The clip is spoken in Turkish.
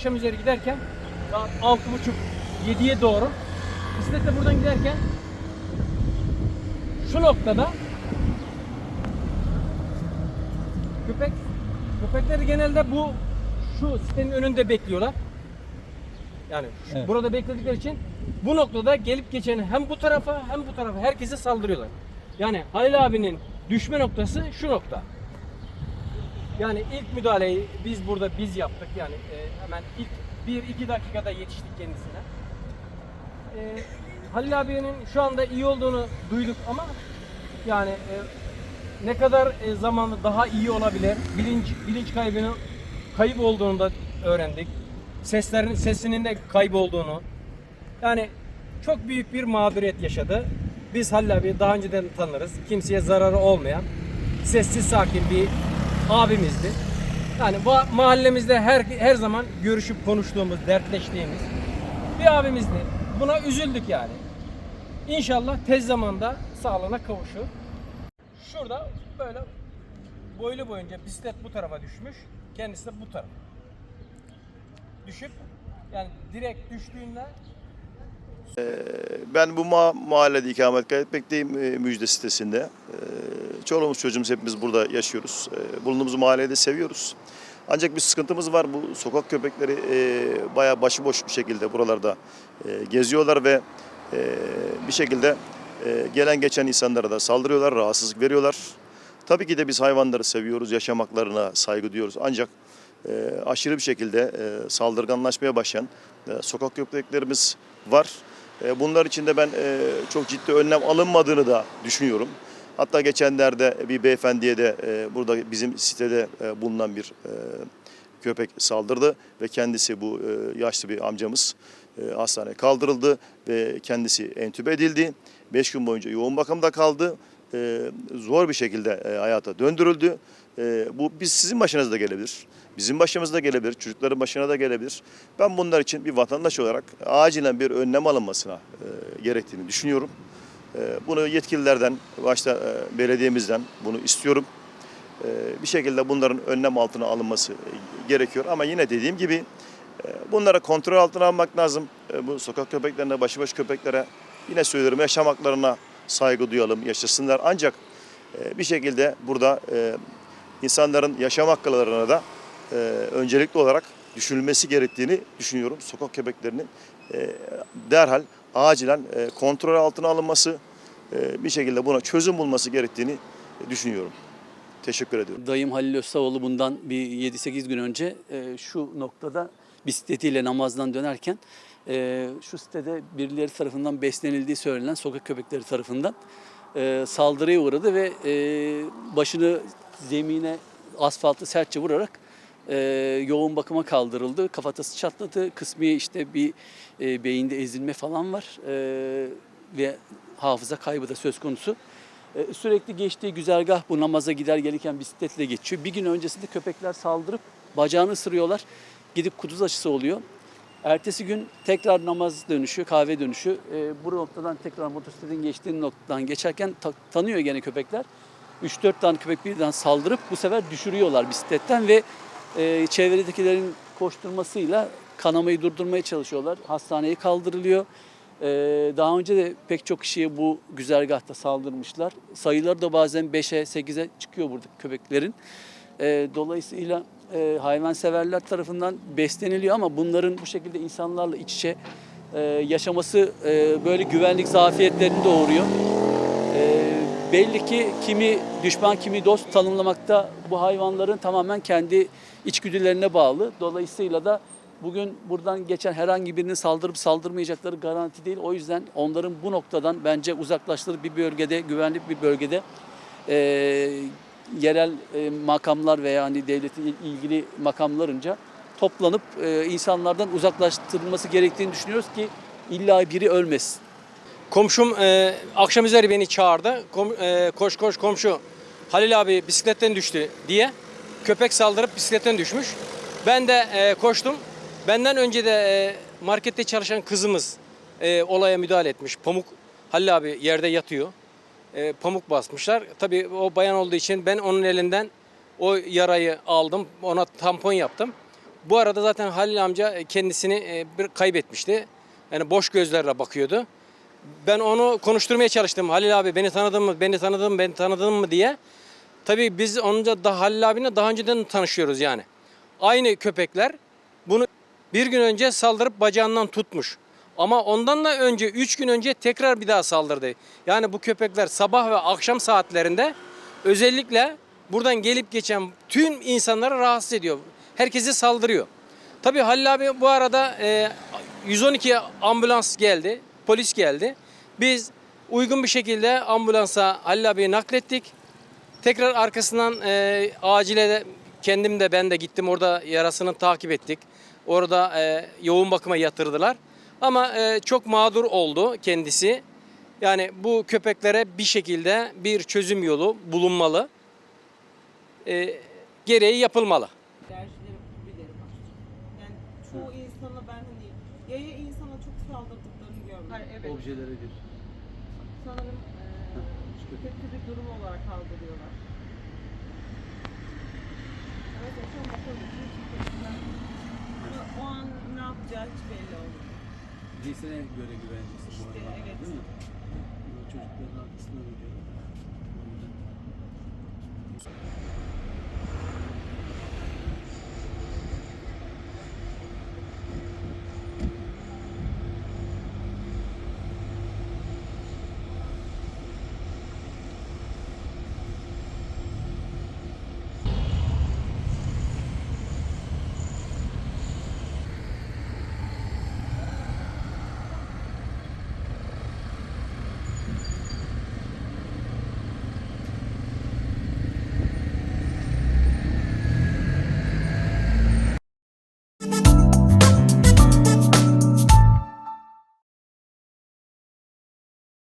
Akşam üzeri giderken saat altı buçuk yediye doğru bisikletle buradan giderken şu noktada köpek köpekleri genelde bu şu sitenin önünde bekliyorlar. Yani şu- Evet. burada bekledikleri için bu noktada gelip geçen hem bu tarafa hem bu tarafa herkese saldırıyorlar. Yani Halil abinin düşme noktası şu nokta. Yani ilk müdahaleyi biz burada biz yaptık yani e, hemen ilk 1-2 dakikada yetiştik kendisine. E, Halil abinin şu anda iyi olduğunu duyduk ama yani e, ne kadar e, zamanlı daha iyi olabilir bilinç bilinç kaybının kayıp olduğunu da öğrendik. Seslerin sesinin de kaybolduğunu. Yani çok büyük bir mağduriyet yaşadı. Biz Halil abiyi daha önceden tanırız. Kimseye zararı olmayan, sessiz sakin bir abimizdi. Yani bu mahallemizde her her zaman görüşüp konuştuğumuz, dertleştiğimiz bir abimizdi. Buna üzüldük yani. İnşallah tez zamanda sağlığına kavuşur. Şurada böyle boylu boyunca bisiklet bu tarafa düşmüş. Kendisi de bu tarafa. Düşüp yani direkt düştüğünde Ben bu ma- mahallede ikamet kaydetmekteyim e, Müjde sitesinde. Çoluğumuz çocuğumuz hepimiz burada yaşıyoruz. E, bulunduğumuz mahalleyi de seviyoruz. Ancak bir sıkıntımız var. Bu sokak köpekleri e, bayağı başıboş bir şekilde buralarda e, geziyorlar ve e, bir şekilde gelen geçen insanlara da saldırıyorlar, rahatsızlık veriyorlar. Tabii ki de biz hayvanları seviyoruz, yaşam haklarına saygı duyuyoruz. Ancak aşırı bir şekilde saldırganlaşmaya başlayan sokak köpeklerimiz var. Bunlar için de ben çok ciddi önlem alınmadığını da düşünüyorum. Hatta geçenlerde bir beyefendiye de e, burada bizim sitede e, bulunan bir e, köpek saldırdı ve kendisi bu e, yaşlı bir amcamız e, hastaneye kaldırıldı ve kendisi entübe edildi. 5 gün boyunca yoğun bakımda kaldı. E, zor bir şekilde e, hayata döndürüldü. E, bu biz sizin başınıza da gelebilir. Bizim başımıza da gelebilir, çocukların başına da gelebilir. Ben bunlar için bir vatandaş olarak acilen bir önlem alınmasına e, gerektiğini düşünüyorum. E, bunu yetkililerden, başta e, belediyemizden bunu istiyorum. E, bir şekilde bunların önlem altına alınması e, gerekiyor. Ama yine dediğim gibi e, bunlara kontrol altına almak lazım. Bu sokak köpeklerine, başıboş köpeklere yine söylüyorum yaşam haklarına saygı duyalım, yaşasınlar. Ancak bir şekilde burada insanların yaşam haklarına da öncelikli olarak düşünülmesi gerektiğini düşünüyorum. Sokak köpeklerinin derhal acilen e, kontrol altına alınması, e, bir şekilde buna çözüm bulması gerektiğini düşünüyorum. Teşekkür ediyorum. Dayım Halil Özsavoğlu bundan bir 7-8 gün önce e, şu noktada bisikletiyle namazdan dönerken e, şu sitede birileri tarafından beslenildiği söylenen sokak köpekleri tarafından e, saldırıya uğradı ve e, başını zemine asfaltı sertçe vurarak e, yoğun bakıma kaldırıldı. Kafatası çatladı. Kısmi işte bir e, beyinde ezilme falan var E, ve hafıza kaybı da söz konusu. E, Sürekli geçtiği güzergah bu namaza gider gelirken bisikletle geçiyor. Bir gün öncesinde köpekler saldırıp bacağını ısırıyorlar. Gidip kuduz aşısı oluyor. Ertesi gün tekrar namaz dönüşü, kahve dönüşü. E, bu noktadan tekrar motosikletin geçtiği noktadan geçerken ta- tanıyor gene köpekler. 3-4 tane köpek birden saldırıp bu sefer düşürüyorlar bisikletten ve e, çevredekilerin koşturmasıyla kanamayı durdurmaya çalışıyorlar. Hastaneye kaldırılıyor. Ee, daha önce de pek çok kişiye bu güzergahta saldırmışlar. Sayıları da bazen 5'e 8'e çıkıyor burada köpeklerin. Ee, dolayısıyla e, hayvanseverler tarafından besleniliyor ama bunların bu şekilde insanlarla iç içe e, yaşaması e, böyle güvenlik zafiyetlerini doğuruyor. Belli ki kimi düşman kimi dost tanımlamakta bu hayvanların tamamen kendi içgüdülerine bağlı. Dolayısıyla da bugün buradan geçen herhangi birinin saldırıp saldırmayacakları garanti değil. O yüzden onların bu noktadan bence uzaklaştırıp bir bölgede, güvenli bir bölgede e, yerel e, makamlar veya hani devletin ilgili makamlarınca toplanıp e, insanlardan uzaklaştırılması gerektiğini düşünüyoruz ki illa biri ölmesin. Komşum e, akşam üzeri beni çağırdı. Kom- e, koş koş komşu Halil abi bisikletten düştü diye. Köpek saldırıp bisikletten düşmüş. Ben de e, koştum. Benden önce de e, markette çalışan kızımız e, olaya müdahale etmiş. Pamuk Halil abi yerde yatıyor. E, pamuk basmışlar. Tabii o bayan olduğu için ben onun elinden o yarayı aldım. Ona tampon yaptım. Bu arada zaten Halil amca kendisini e, bir kaybetmişti. Yani boş gözlerle bakıyordu. Ben onu konuşturmaya çalıştım. Halil abi beni tanıdın mı, beni tanıdın mı, beni tanıdın mı diye. Tabii biz onunca da Halil abine daha önceden tanışıyoruz yani. Aynı köpekler bunu bir gün önce saldırıp bacağından tutmuş. Ama ondan da önce 3 gün önce tekrar bir daha saldırdı. Yani bu köpekler sabah ve akşam saatlerinde özellikle buradan gelip geçen tüm insanları rahatsız ediyor. Herkese saldırıyor. Tabii Halil abi bu arada e, 112 ambulans geldi, polis geldi. Biz uygun bir şekilde ambulansa Halil abiyi naklettik. Tekrar arkasından e, acile de kendim de ben de gittim orada yarasını takip ettik. Orada e, yoğun bakıma yatırdılar. Ama e, çok mağdur oldu kendisi. Yani bu köpeklere bir şekilde bir çözüm yolu bulunmalı. E, gereği yapılmalı. Dergileri. Yani çoğu insana ben hani yaya insana çok saldırdıklarını görmedim. Hayır, evet. Objelere bir. Sanırım eee kötü bir durum olarak algılıyorlar. Evet, şu an bakalım. O an ne yapacağı hiç belli olmuyor. Cinsine göre güvencesi İşte, bu arada, evet. değil mi? Bu Çocukların arkasına yüzden.